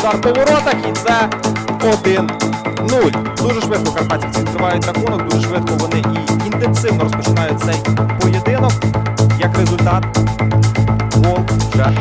удар по воротах і це 1-0. Дуже швидко карпатівці відкривають рахунок, дуже швидко вони і інтенсивно розпочинають цей поєдинок. Як результат, гол вже.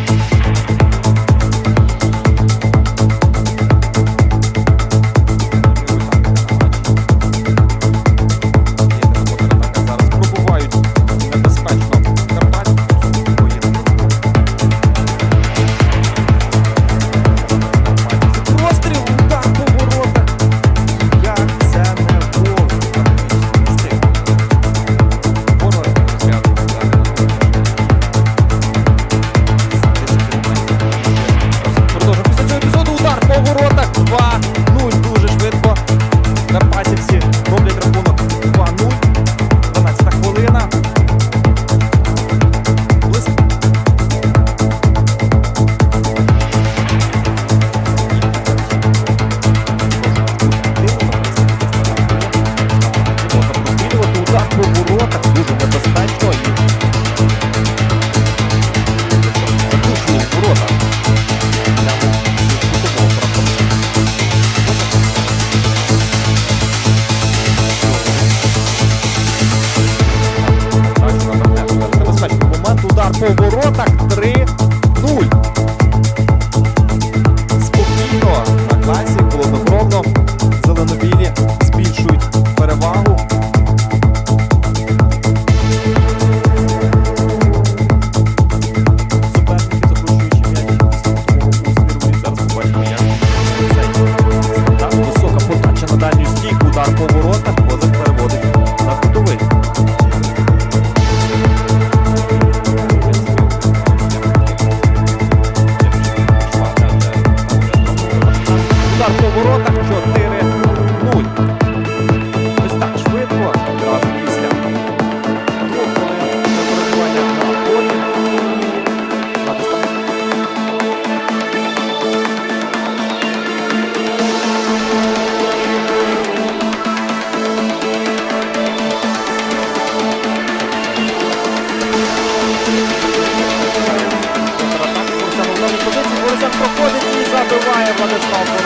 Момент, on this golf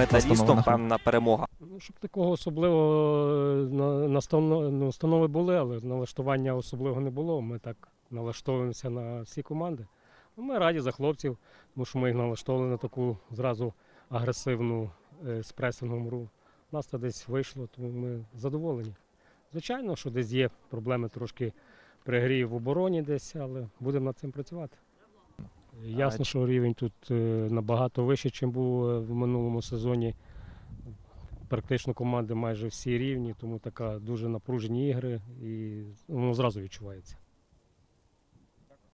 металістом. Певна перемога. Ну, щоб такого особливого е, на- наставно- ну, установи були, але налаштування особливого не було. Ми так налаштовуємося на всі команди. Ну, Ми раді за хлопців, тому що ми їх налаштовували на таку зразу агресивну е, з пресингом гру. У нас це десь вийшло, тому ми задоволені. Звичайно, що десь є проблеми трошки при грі в обороні десь, але будемо над цим працювати. Ясно, що рівень тут е, набагато вищий, ніж був е, в минулому сезоні. Практично команди майже всі рівні, тому така дуже напружені ігри і воно зразу відчувається.